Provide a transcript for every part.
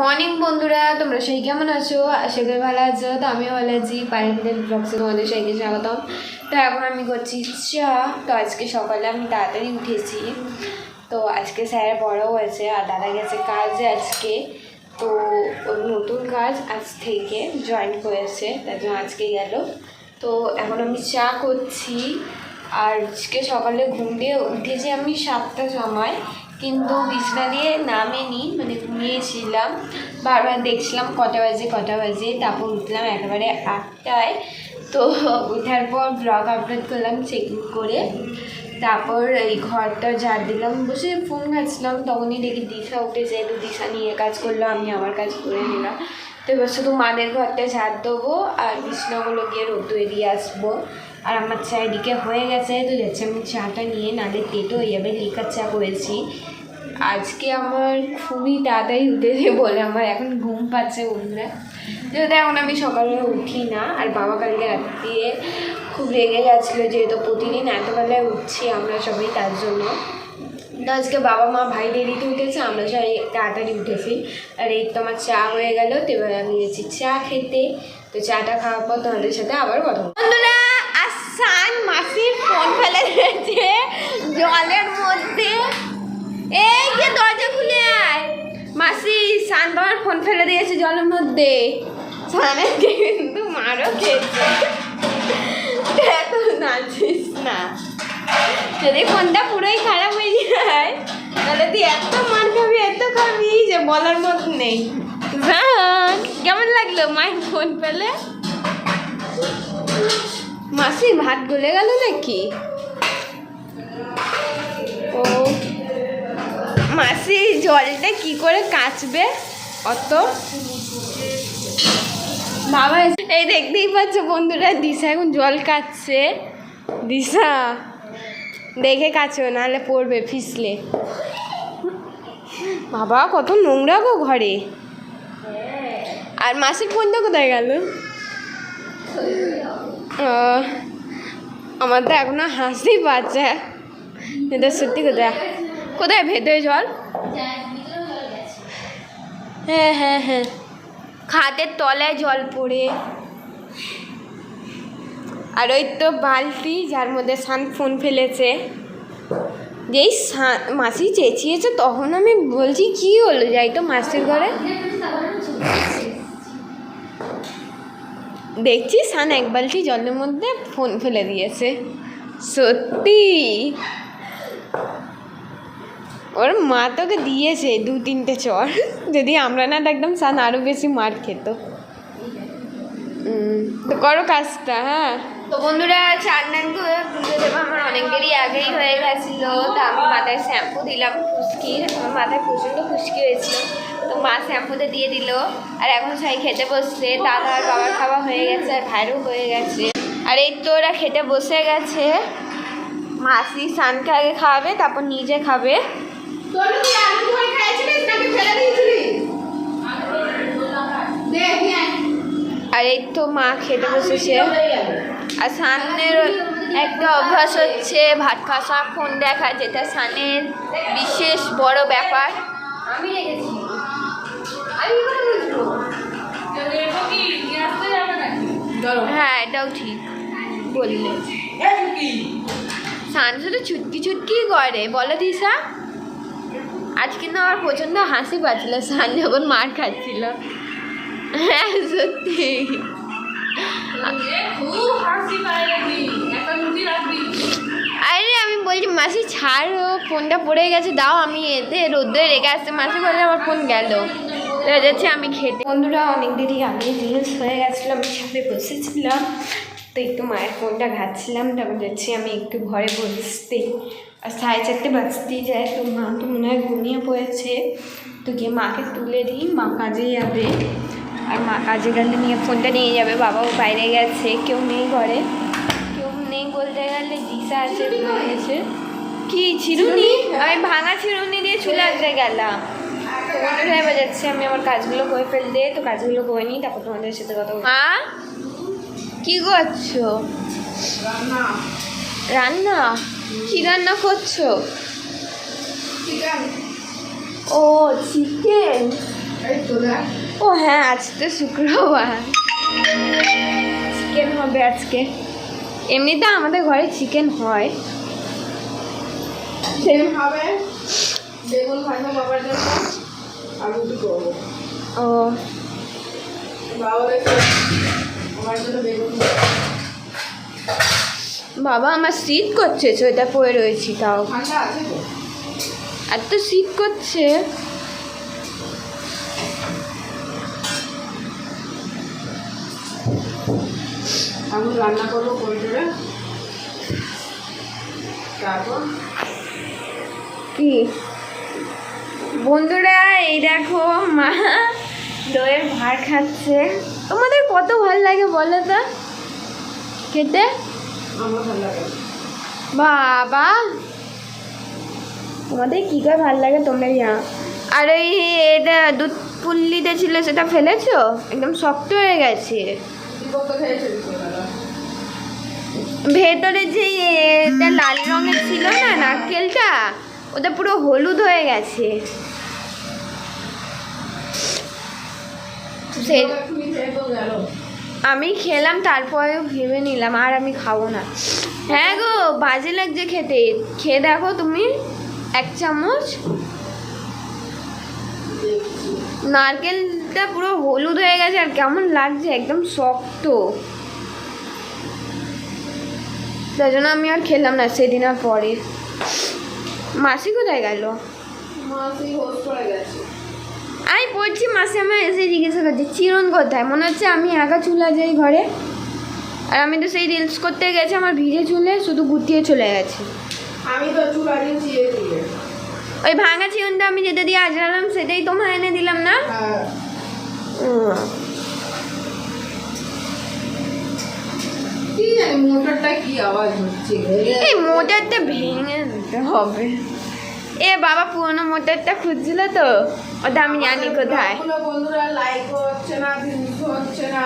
Morning বন্ধুরা, তোমরা সেই কেমন আছো? আশা করি ভালো আছো। তো আমিও ভালো আছি। পাইরেন্টাল ব্লগসে তোমাদের সবাইকে স্বাগতম। তো এখন আমি করছি চা। তো আজকে সকালে আমি তাড়াতাড়ি উঠেছি। তো আজকে স্যার বড়ও আছে আর দাদা গেছে কাজে আজকে। তো ওর নতুন কাজ আজ থেকে জয়েন করেছে। তার জন্য আজকে গেল। তো এখন আমি চা করছি। আর আজকে সকালে ঘুম দিয়ে উঠেছি আমি সাতটার সময়। কিন্তু বিছনা দিয়ে নামেনি মানে ঘুমিয়েছিলাম। বারবার দেখছিলাম কটা বাজে কটা বাজে, তারপর উঠলাম একেবারে আটটায়। তো উঠার পর ব্লগ আপলোড করলাম চেকিং করে। তারপর এই ঘরটা ঝাড় দিলাম, বসে ফোন ঘাঁচলাম তখনই দেখি দিশা উঠেছে তো দিশা নিয়ে কাজ করল, আমি আমার কাজ করে নিলাম। তো এবার শুধু মাদের ঘরটা ঝাড় দেবো, আর বিছনাগুলো গিয়ে রোদ্দুরে দিয়ে আসব। আর আমার চা এদিকে হয়ে গেছে, তো যাচ্ছে আমি চাটা নিয়ে, নালে পেটও হয়ে যাবে লিকার চা করেছি। আজকে আমার খুবই তাড়াতাড়ি উঠেছে বলে আমার, এখন ঘুম পাচ্ছে বন্ধুরা। যেহেতু এখন আমি সকালে উঠি না, আর বাবা কালকে রাত্রিয়ে খুব রেগে গেছিল, যেহেতু প্রতিদিন এতবেলায় উঠছি আমরা সবাই তার জন্য। তো আজকে বাবা মা ভাই দেরিতে উঠেছে, আমরা সবাই তাড়াতাড়ি উঠেছি। আর এই তো আমার চা হয়ে গেল, তো এবার আমি গেছি চা খেতে। তো চাটা খাওয়ার পর তোমাদের সাথে আবার কথা বলব। বন্ধুরা আসান মাসির ফোন ফেলে দিয়েছে জলের মধ্যে। এই যে দরজা খুলে আয়। মাসি, সান বাবার ফোন ফেলে দিয়েছে জলের মধ্যে। সানের কিন্তু মারও খেয়েছে। এত নাচিস না। যদি ফোনটা পুরোই খারাপ হয়ে যায়, তাহলে তুই এত মার খাবি, এত খাবি যে বলার মতো নেই। কেমন লাগল মায়ের ফোন পেলে মাসি, ভাত গলে গেল নাকি? ও। মাসি, জলটা কি করে কাচবে? অত। বাবা এই দেখতেই পাচ্ছ বন্ধুরা, দিশা এখন জল কাটছে দিশা, দেখে কাছো, নাহলে পড়বে ফিসলে। বাবা, কত নোংরা গো ঘরে। আর মাসির ফোনটা কোথায় গেল? আমার তো এখনও হাসি পাচ্ছে। এটা সত্যি কোথায় কোথায় ভেতরে জল হ্যাঁ হ্যাঁ হ্যাঁ। খাটের তলায় জল পড়ে। আর ওই তো বালতি যার মধ্যে সান ফোন ফেলেছে। যেই মাসি চেঁচিয়েছে, তখন আমি বলছি, কি হলো? যাই তো মাসির ঘরে। দেখছি, সান এক বালতি জলের মধ্যে ফোন ফেলে দিয়েছে। সত্যি? ওর মা তোকে দিয়েছে দু তিনটে চর। যদি আমরা না দেখতাম সান আরও বেশি মার খেত। তো করো কাজটা হ্যাঁ? তো বন্ধুরা চান্নান করে পুজো দেবো। আমার অনেক দেরি আগেই হয়ে গেছিল। তো আমি মাথায় শ্যাম্পু দিলাম খুশকির আমার মাথায় প্রচণ্ড খুশকি হয়েছিল। তো মা শ্যাম্পুতে দিয়ে দিল। আর এখন সবাই খেতে বসছে। দাদা আর বাবার খাওয়া হয়ে গেছে আর ভাইরও হয়ে গেছে। আর এই তো ওরা খেতে বসে গেছে। মাসি সানকে আগে খাওয়াবে তারপর নিজে খাবে। আর এই তো মা খেতে বসেছে। আর সানের একটা অভ্যাস হচ্ছে ভাত খাওয়ার সময় ফোন দেখা যেটা সানের বিশেষ বড় ব্যাপার। আমি রেখেছি। হ্যাঁ এটাও ঠিক বললে। সান শুধু ছুটকি ছুটকি করে বলো দিশা। আজকে কিন্তু আমার প্রচণ্ড হাসি পাচ্ছিল সান যখন মার খাচ্ছিল। হ্যাঁ সত্যি। আরে আমি বলছি, মাসি, ছাড়ো, ফোনটা পড়ে গেছে, দাও, আমি এতে রোদ্রে রেখে আসতে মাসি বলে আমার ফোন গেল। যাচ্ছে আমি খেতে। বন্ধুরা, অনেক দেরি আগে রিলস হয়ে গেছিল, আমি ছাপে বসেছিলাম। তো একটু মায়ের ফোনটা ঘাটছিলাম, তারপর যাচ্ছি আমি একটু ঘরে বসতে। আর সাড়ে চারটে বাজতেই যায়, তো মা তো মনে হয় ঘুমিয়ে পড়েছে। তো গিয়ে মাকে তুলে দিই, মা কাজে যাবে। আর মা কাজে গেলে নিয়ে ফোনটা নিয়ে যাবে বাবাও বাইরে গেছে কেউ নেই ঘরে। কেউ নেই বলতে গেলে দিশা আছে আছে। কি চিরুনি আমি ভাঙা চিরুনি দিয়ে চুলে আসতে গেলাম। বন্ধুরা এবার যাচ্ছে আমি আমার কাজগুলো করে ফেলতে তো কাজগুলো করে নিই তারপর তোমাদের সাথে কথা মা কি করছ? রান্না? কি রান্না করছ? ও চিকেন ও হ্যাঁ আজ তো শুক্রবার। চিকেন হবে আজকে। এমনিতে আমাদের ঘরে চিকেন হয়। হবে। বেগুন ভাজা বাবার জন্য। আর রুটি করব। ও। বাবা আমার শীত করছে সোয়েটার পরে রয়েছি তাও। আর তো? শীত করছে। আমি রান্না করব করিডোরে তারপর? কি? বন্ধুরা এই দেখো মা দইয়ের ভাত খাচ্ছে। তোমাদের কত ভালো লাগে বলো তো? খেতে? বাবা! তোমাদের কী করে ভালো লাগে তোমরা জানো? আর ওই এটা দুধ পুল্লিতে ছিল সেটা ফেলেছো? একদম শক্ত হয়ে গেছে। ভেতরে যে এটা লাল রঙের ছিল না নারকেলটা ওটা পুরো হলুদ হয়ে গেছে। আমি খেলাম তারপরেও ভেবে নিলাম আর আমি খাব না। হ্যাঁ গো বাজে লাগছে খেতে। খেয়ে দেখো তুমি এক চামচ। নারকেলটা পুরো হলুদ হয়ে গেছে আর কেমন লাগছে একদম শক্ত। তাই জন্য আমি আর খেলাম না সেদিন আর পরে। মাসি কোথায় গেল? আমি পড়ছি মাসি আমার এসে জিজ্ঞাসা করছি চিরন কোথায়? মনে হচ্ছে আমি একা চুলা যাই ঘরে। আর আমি তো সেই রিলস করতে গেছি আমার ভিজে চুলে শুধু গুটিয়ে চলে গেছে। আমি তো চুলা দিয়ে। ওই ভাঙা চিরনটা আমি যেটা দিয়ে আজরালাম সেটাই তোমার এনে দিলাম না? হ্যাঁ কি জানি মোটরটা কি আওয়াজ হচ্ছে? এই মোটরটা ভেঙে দিতে হবে। এ বাবা পুরোনো মোটরটা খুঁজছিল তো ওটা আমি জানি কোথায়। বন্ধুরা লাইক হচ্ছে না ভিউজ হচ্ছে না।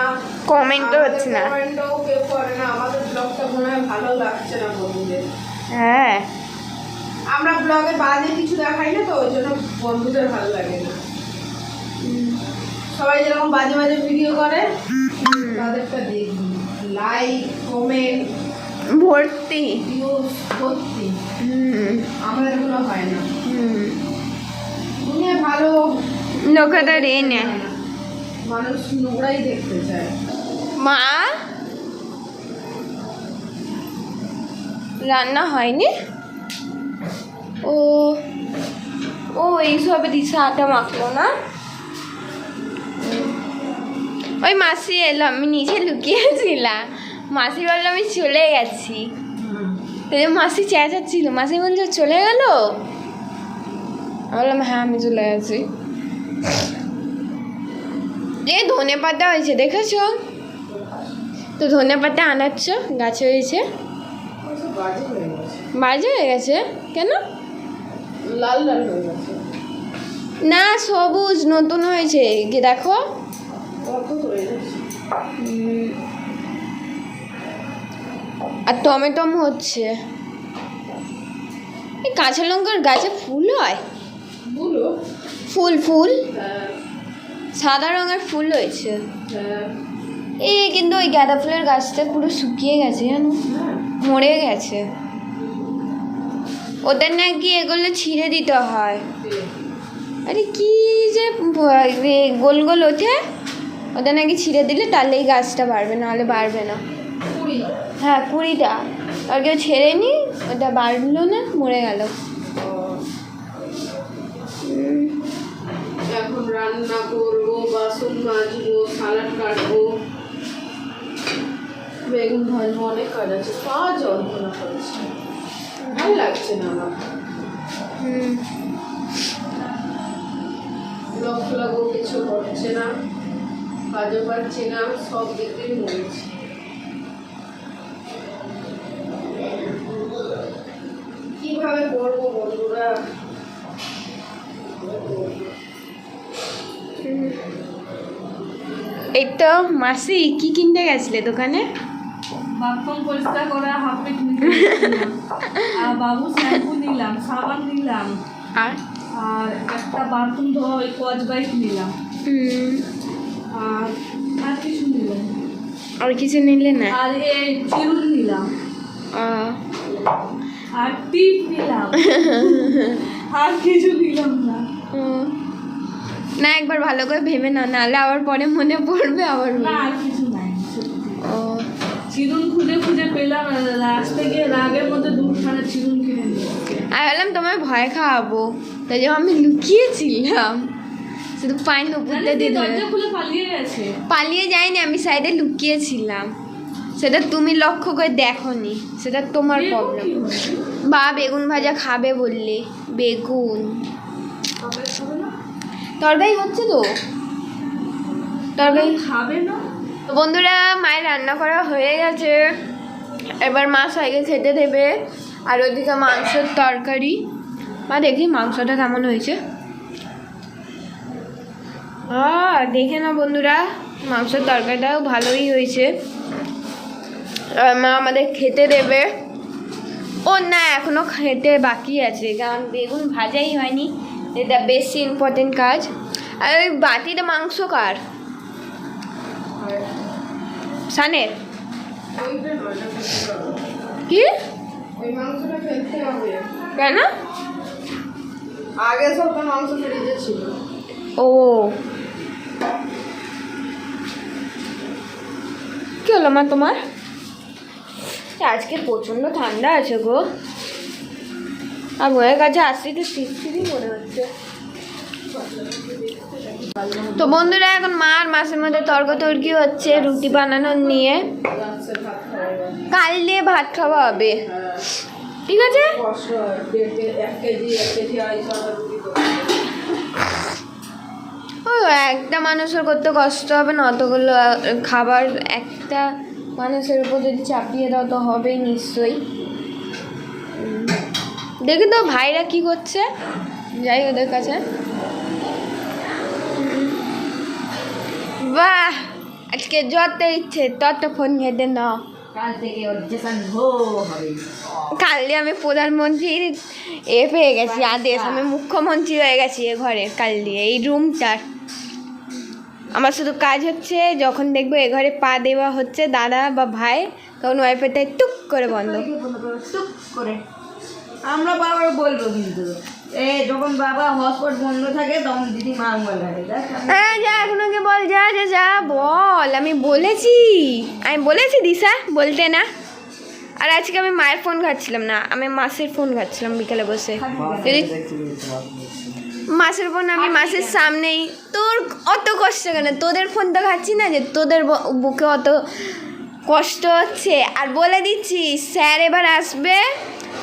কমেন্টও হচ্ছে না। কমেন্টও কেউ করে না আমাদের ব্লগটা মনে হয় ভালো লাগছে না বন্ধুদের। হ্যাঁ। আমরা ব্লগে বাজে কিছু দেখাই না তো ওই জন্য বন্ধুদের ভালো লাগে না। সবাই যেরকম বাজে বাজে ভিডিও করে তাদেরটা দেখবি লাইক কমেন্ট ভর্তি। ভর্তি। আমাদের এগুলো হয় না। দুনিয়া ভালো লোকেটা রে নে। মানুষ নোংরাই দেখতে চায়। মা? রান্না হয়নি? ও ও এইসব দিশা আটা মাখলো না? ওই মাসি এলো আমি নিচে লুকিয়েছিলাম। মাসি বলল আমি চলে গেছি। তাই মাসি চেঁচাচ্ছিল। মাসি বলছে চলে গেল? বললাম হ্যাঁ আমি চলে গেছি। এ ধনে পাতা হয়েছে দেখেছ? তো ধনে পাতা আনাচ্ছ গাছে হয়েছে। বাজে হয়ে গেছে। কেন? লাল লাল হয়ে গেছে। না সবুজ নতুন হয়েছে। গিয়ে দেখো। আর টমেটম হচ্ছে। এই কাঁচা লঙ্কার গাছে ফুল হয়? ফুল ফুল? হ্যাঁ। সাদা রঙের ফুল হয়েছে। হ্যাঁ। এই কিন্তু ওই গাঁদা ফুলের গাছটা পুরো শুকিয়ে গেছে জানো? হ্যাঁ। মরে গেছে। ওদের নাকি এগুলো ছিঁড়ে দিতে হয়। আরে কি যে গোল গোল ওঠে? ওটা নাকি ছিঁড়ে দিলে তাহলেই গাছটা বাড়বে নাহলে বাড়বে না। হ্যাঁ কুড়িটা আর কেউ ছেড়ে নি ওটা বাড়লো না মরে গেল। এখন রান্না করব বাসন মাজবো সালাড কাটবো। বেগুন ভাজবো অনেক কাজ আছে। পা যন্ত্রণা করছে। ভালো লাগছে না আমার। হুম। ব্লগ ফ্লগও কিছু হচ্ছে না। কাজও পাচ্ছি না সব দিক দিয়ে মরেছি কীভাবে করব বন্ধুরা? এই তো মাসি কি কিনতে গেছিলে দোকানে? বাথরুম পরিষ্কার করা হাফ প্লেট নিলাম আর বাবু শ্যাম্পু নিলাম সাবান নিলাম। আর? আর একটা বাথরুম ধোয়া ওই কচ বাইক নিলাম। হুম। আর আর কিছু নিলাম আর কিছু নিলে না? আর এই চিরুন নিলাম। আর টিপ নিলাম। আর কিছু নিলাম না। না একবার ভালো করে ভেবে না নাহলে আবার পরে মনে পড়বে আবার। না আর কিছু নাই ও। চিরুন খুঁজে খুঁজে পেলাম আর রাস্তায় গিয়ে রাগের মধ্যে দুখানা চিরুন কিনে নিলাম আমি ভাবলাম তোমায় ভয় খাওয়াবো তাই জন্য আমি লুকিয়েছিলাম। শুধু পাইন উপরটা দিয়ে ধরে। দরজা খুলে পালিয়ে গেছে। পালিয়ে যাইনি আমি সাইডে লুকিয়েছিলাম। সেটা তুমি লক্ষ্য করে দেখোনি সেটা তোমার প্রবলেম বা বেগুন ভাজা খাবে বললে বেগুন। তরকারি হচ্ছে তো। তরকারি খাবে না? বন্ধুরা মায়ের রান্না করা হয়ে গেছে। এবার মা সাইকে খেতে দেবে। আর ওদিকে মাংসের তরকারি। মা দেখি মাংসটা কেমন হয়েছে। দেখে না বন্ধুরা মাংসের তরকারিটাও ভালোই হয়েছে। আর মা আমাদের খেতে দেবে। ও না এখনও খেতে বাকি আছে কারণ বেগুন ভাজাই হয়নি। এটা বেশি ইম্পর্টেন্ট কাজ। আর ওই বাটিতে মাংস কার? সানের। কি? কেন? আগে সব মাংস ফ্রিজে ছিল। ও। হলো মা তোমার। আজকে প্রচণ্ড ঠান্ডা আছে গো। আর বইয়ের কাছে আসছি তো শীতশীতই মনে হচ্ছে। তো বন্ধুরা, এখন মা আর মাসের মধ্যে তর্কতর্কি হচ্ছে, রুটি বানানোর নিয়ে। কাল দিয়ে ভাত খাওয়া হবে। ঠিক আছে? ও, একটা মানুষের করতে কষ্ট হবে না? অতগুলো খাবার একটা মানুষের উপর যদি চাপিয়ে দাও তো হবেই নিশ্চয়ই। দেখি তো ভাইরা কি করছে। যাই ওদের কাছে। বাহ, আজকে যত ইচ্ছে তত ফোন ঘেটে নাও। কাল থেকে হো হবে। কালকে আমি প্রধানমন্ত্রীর এ পেয়ে গেছি আদেশ আমি মুখ্যমন্ত্রী হয়ে গেছি এ ঘরের কাল দিয়ে এই রুমটার। আমার শুধু কাজ হচ্ছে যখন দেখব এ ঘরে পা দেওয়া হচ্ছে দাদা বা ভাই তখন ওয়াইফাইটা টুক করে বন্ধ। টুক করে। আমরা বাবার বলব কিন্তু। হ্যাঁ যা, এখন ওকে বল, যা যা বল। আমি বলেছি। আমি বলেছি দিশা, বলতে না। আর আজকে আমি মায়ের ফোন ঘাটছিলাম না, আমি মাসের ফোন ঘাটছিলাম বিকেলে বসে। মাসের ফোন আমি মাসের সামনেই। তোর অত কষ্ট কেন? তোদের ফোন তো খাচ্ছি না যে, তোদের বুকে অত কষ্ট হচ্ছে। আর বলে দিচ্ছি, স্যার এবার আসবে।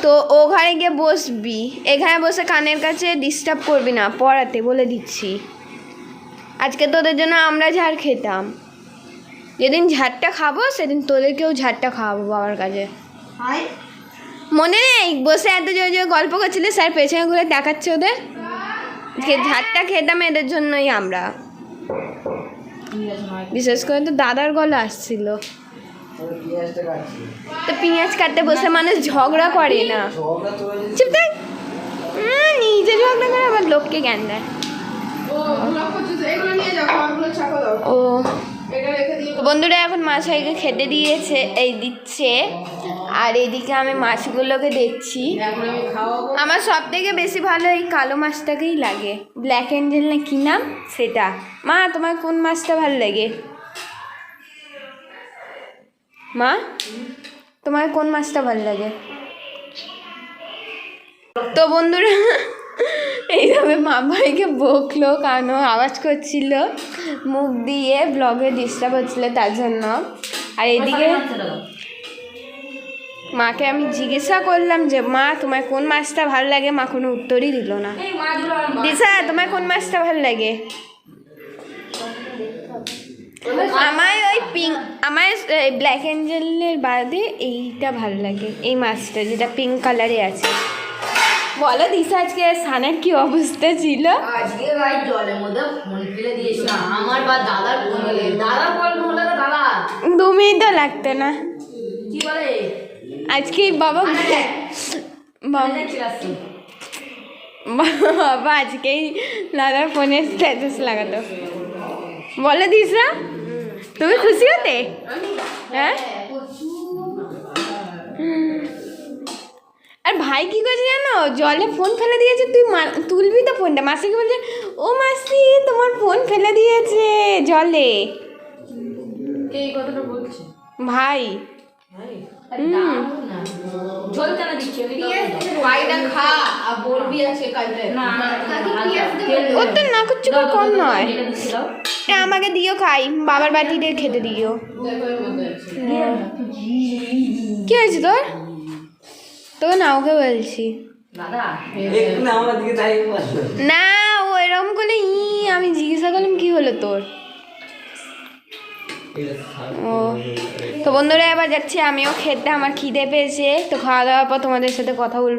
তো ও ঘরে গিয়ে বসবি। এখানে বসে কানের কাছে ডিস্টার্ব করবি না পড়াতে বলে দিচ্ছি। আজকে তোদের জন্য আমরা ঝাড় খেতাম। যেদিন ঝাড়টা খাব সেদিন তোদেরকেও ঝাড়টা খাওয়াবো বাবার কাছে। মনে নেই বসে এত জোরে জোরে গল্প করছিলে স্যার পেছনে ঘুরে দেখাচ্ছে ওদের? যে ঝাড়টা খেতাম এদের জন্যই আমরা। বিশেষ করে তো দাদার গলা আসছিল। তো পেঁয়াজ কাটতে বসে মানুষ ঝগড়া করে না। চুপ নিজে ঝগড়া করে আবার লোককে জ্ঞান দেয়। ও। বন্ধুরা, এখন মাছাইকে খেতে দিয়েছে, এই দিচ্ছে। আর এদিকে আমি মাছগুলোকে দেখছি। আমার সব থেকে বেশি ভালো এই কালো মাছটাকেই লাগে। ব্ল্যাক অ্যাঞ্জেল না কি নাম? সেটা। মা, তোমার কোন মাছটা ভালো লাগে? মা? তোমার কোন মাছটা ভালো লাগে? তো বন্ধুরা এইভাবে মা ভাইকে বকলো কারণ ও আওয়াজ করছিল মুখ দিয়ে ব্লগে ডিস্টার্ব হচ্ছিল তার জন্য। আর এদিকে মাকে আমি জিজ্ঞাসা করলাম যে মা তোমার কোন মাছটা ভালো লাগে? মা কোনো উত্তরই দিল না। দিশা তোমার কোন মাছটা ভালো লাগে? আমার ওই পিঙ্ক আমার ব্ল্যাক অ্যাঞ্জেলের বাদে এইটা ভালো লাগে এই মাছটা যেটা পিঙ্ক কালারে আছে। বলো দিশা আজকে সানের কি অবস্থা ছিল? আজকে ভাই জলের মধ্যে ফোন ফেলে দিয়েছিলাম। আমার বা দাদার ফোন দাদার ফোন হলে তো দাদা। দু মিনিটও লাগতো না। কি বলে? আজকে বাবা বাবা আজকেই দাদার ফোনে স্ট্যাটাস লাগাতো। বলো দিস না তুমি খুশি হতে হ্যাঁ আর ভাই কি করছে জানো জলে ফোন ফেলে দিয়েছে তুই তুলবি তো ফোনটা মাসিকে বলছে ও মাসি তোমার ফোন ফেলে দিয়েছে জলে। কে এই কথাটা বলছে? ভাই। জল না। তো কম নয়। আমাকে দিও খাই। বাবার বাটিতে খেতে দিও। কি হয়েছে তোর? তোকে না ওকে বলছি। না ও এরকম করলে ই আমি জিজ্ঞাসা করলাম কি হলো তোর? ও। তো বন্ধুরা, এবার যাচ্ছি আমিও খেতে, আমার খিদে পেয়েছে। তো খাওয়া দাওয়ার পর তোমাদের সাথে কথা বলব।